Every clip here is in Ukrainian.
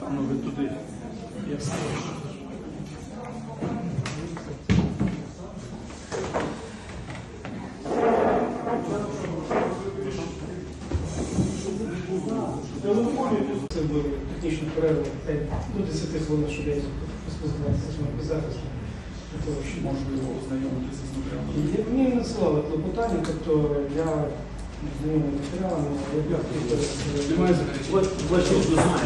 Напевно, ви туди. Я скажу. Це були технічні перерви 5 до 10 хвилин, щоб я поспілкуватися з того, щоб Можливо, ознайомитися з матеріалом. Мені надсилали клопотання, тобто я Бачите,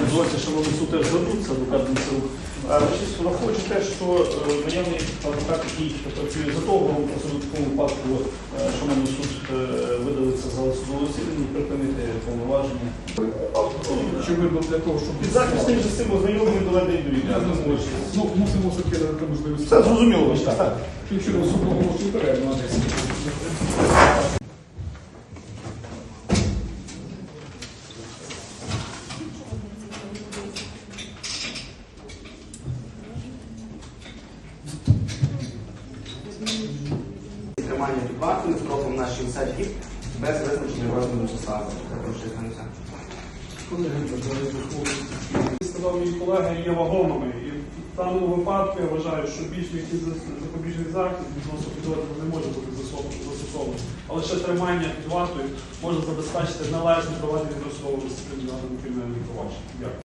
дозвольте, шановний суд теж звернутися, адвокат Міцев. Враховуючи те, що наявний адвокат, який працює за договором, просто в такому випадку, шановний суд видалиться за засідання і припинити повноваження. Очевидно, для того, щоб Під захистом же з цим ознайомлений доведений до Я відома. ну, мусимо все-таки дати можливість. Це зрозуміло, так. Тим чином суд оголошує Тримання під вартою строком на 60 діб без визначення розміру звернутися. сказав мій колега, є вагомими. І в даному випадку я вважаю, що більш якийсь за- запобіжний захід відносно підозрюваного не може бути застосований. Але ще тримання під вартою може забезпечити належне проведення досудового розслідування кримінальних проваджень. Дякую.